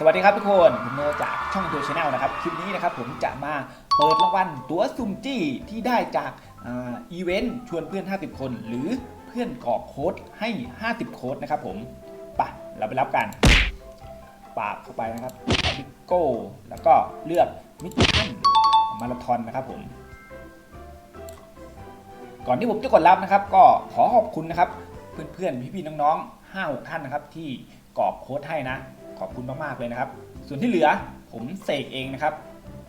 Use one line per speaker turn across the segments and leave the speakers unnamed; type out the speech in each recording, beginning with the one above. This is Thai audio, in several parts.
สวัสดีครับทุกคนผมโนจากช่องตัวชาแนลนะครับ คลิปนี้นะครับผมจะมาเปิดรางวัลตั๋วสุ่มจี้ที่ได้จากอีเวนต์ชวนเพื่อน 50 คน หรือเพื่อนกรอกโค้ดให้ 50 โค้ดนะครับผมไปะเราไปรับกัน ปาบเข้าไปนะครับบิโก้ แล้วก็เลือกมิชชั่นมาราธอนนะครับผม ก่อนที่ผมจะกดรับนะครับ ก็ขอขอบคุณนะครับ เพื่อนๆพี่ๆน้องๆ5 6ท่านนะครับ ที่กรอกโค้ดให้นะ ขอบคุณมากๆเลยนะครับ ส่วนที่เหลือผมเสกเองนะครับ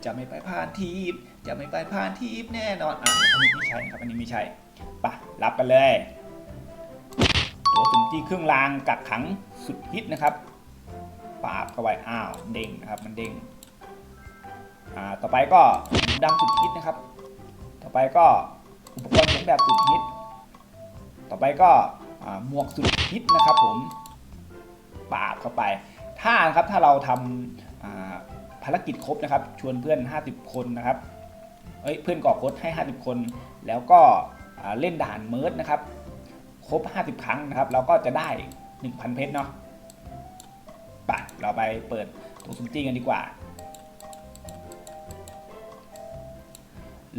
จะไม่ไปพานทีปจะไม่ไปพานทีปแน่นอนอะอันนี้ไม่ใช่ครับอันนี้ไม่ใช่ไปะรับกันเลยตัวสุ่มจี้เครื่องรางกักขังสุดฮิตนะครับปาบเข้าไปอ้าวเด้งนะครับมันเด้งอ่าต่อไปก็หลุมดำสุดฮิตนะครับ ต่อไปก็อุปกรณ์เขียนแบบสุดฮิต ต่อไปก็หมวกสุดฮิตนะครับผมปาบเข้าไป ถ้านะครับถ้าเราทำอ่าภารกิจครบนะครับ ชวนเพื่อน 50 คนนะครับเอ้ยเพื่อนกรอโค้ดให้ 50 คน แล้วก็เล่นด่านเมิร์ดนะครับ ครบ 50 ครั้งนะครับ เราก็จะได้ 1,000 เพชรเนาะไปเราไปเปิดตัวซุมจี้กันดีกว่า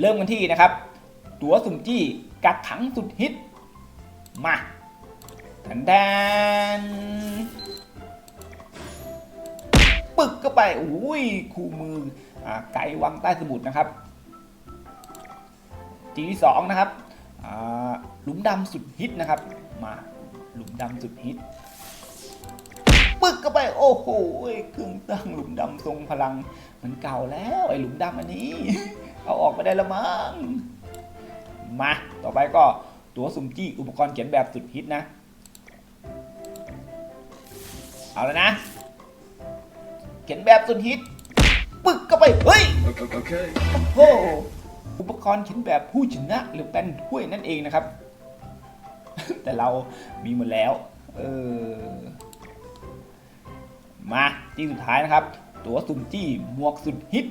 เริ่มกันที่นะครับ ตัวสุ่มจี้กักขังสุดฮิต มาทันแดน ไปอุ้ยคู่มืออไก่วังใต้สมุทรนะครับจีที่สองนะครับหลุมดำสุดฮิตนะครับ มาหลุมดำสุดฮิตปึ๊กก็ไปโอ้โหเครื่องตั้งหลุมดำทรงพลัง มันเก่าแล้วไอหลุมดำอันนี้ เอาออกไปได้ละมั้งมาต่อไปก็ตัวสุ่มจี้อุปกรณ์เขียนแบบสุดฮิตนะ เอาแล้วนะ ขียนแบบสุดฮิต ปึกก็ไป เฮ้ย โอ้โห อุปกรณ์เขียนแบบผู้ชนะหรือเป็นถ้วยนั่นเองนะครับ แต่เรามีหมดแล้ว เออ มาที่สุดท้ายนะครับ ตัวสุ่มจี้หมวกสุดฮิต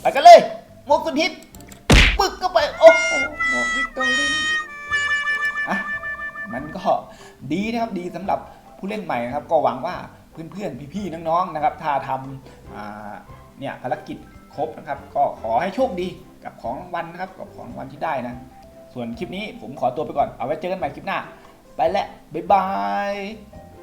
ไปกันเลย หมวกสุดฮิต ปึกก็ไป โอ้โห หมวกวิกตอรีอะมันก็ดีนะครับดีสำหรับ ผู้เล่นใหม่นะครับก็หวังว่าเพื่อนๆพี่ๆน้องๆนะครับถ้าทำเนี่ยภารกิจครบนะครับก็ขอให้โชคดีกับของรางวัลนะครับกับของรางวัลที่ได้นะ ส่วนคลิปนี้ผมขอตัวไปก่อนเอาไว้เจอกันใหม่คลิปหน้า ไปแล้วบ๊ายบาย